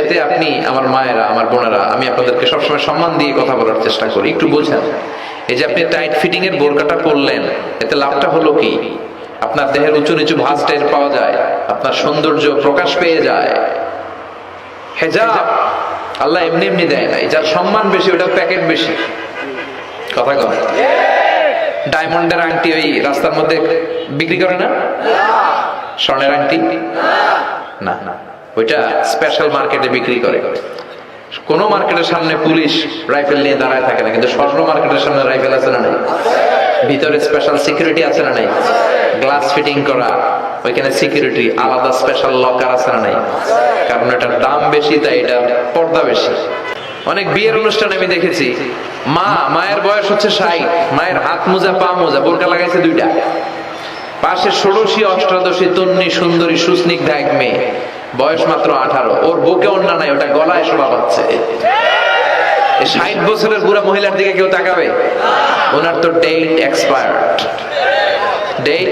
এতে আপনি আমার মায়েরা, আমার বোনেরা, আমি আপনাদেরকে সবসময় সম্মান দিয়ে কথা বলার চেষ্টা করি। একটু বোঝেন। এই যে আপনি টাইট ফিটিং এর বোরকাটা পরলেন, এতে লাভটা হলো কি? আপনার দেহের উঁচু নিচু ভাঁজ টের পাওয়া যায়, আপনার সৌন্দর্য প্রকাশ পেয়ে যায়। হেজাব আল্লাহ এমনি এমনি দেয় না যার সম্মান বেশি ওটা প্যাকেট বেশি। কথা কম ডায়মন্ডের আংটি ওই রাস্তার মধ্যে বিক্রি করে না? স্বর্ণের আংটি? না না। ওইটা স্পেশাল মার্কেটে বিক্রি করে। কোন মার্কেটের সামনে পুলিশ রাইফেল নিয়ে দাঁড়ায় থাকে না, কিন্তু স্বর্ণ মার্কেটের সামনে রাইফেল আছে না নাই? ভিতরে স্পেশাল সিকিউরিটি আছে না নাই? গ্লাস ফিটিং করা, ওইখানে সিকিউরিটি আলাদা স্পেশাল লকার আছে না নাই? কারণ এটার দাম বেশি, তাই এটার পর্দা বেশি। অনেক বিয়ের অনুষ্ঠানে আমি দেখেছি। মা, মায়ের বয়স হচ্ছে ষাট, মায়ের হাত মোজা, পা মোজা, বোরকা লাগাইছে দুইটা। পাশে ষোড়শী, অষ্টাদশী তন্নি সুন্দরী সুস্নিগ্ধা এক মেয়ে। বয়স মাত্র আঠারো। ওর বুকে অন্য নাই, ওটা গলায় শোভা পাচ্ছে। ষাট বছরের বুড়া মহিলার দিকে কেউ তাকাবে? ওনার তো ডেট এক্সপায়ার্ড ডেট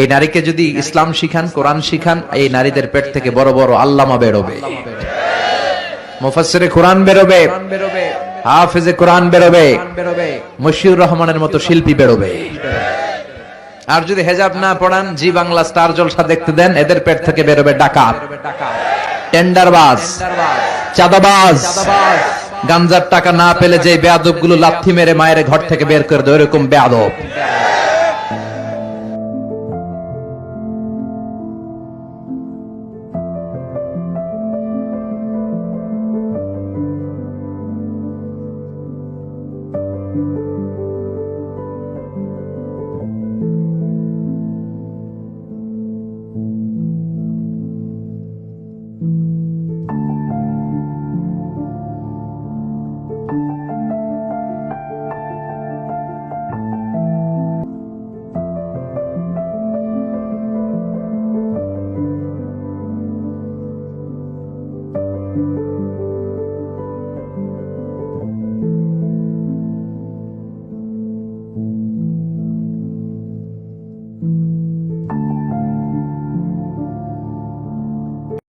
এই নারীকে যদি ইসলাম শিখান, কোরআন শিখান, এই নারীদের পেট থেকে বড় বড় আল্লামা বেরোবে। মুফাসসিরে কোরআন বেরোবে, হাফেজে কোরআন বেরোবে, মশিউর রহমানের মতো শিল্পী বেরোবে। আর যদি হেজাব না পড়ান, জি বাংলা স্টার জলসা দেখতে দেন, এদের পেট থেকে বেরোবে ডাকাত। টেন্ডারবাজ, চাঁদাবাজ। গাঞ্জার টাকা না পেলে যে বেয়াদবগুলো লাথি মেরে মায়ের ঘর থেকে বের করে দেয়, ওরকম বেয়াদব।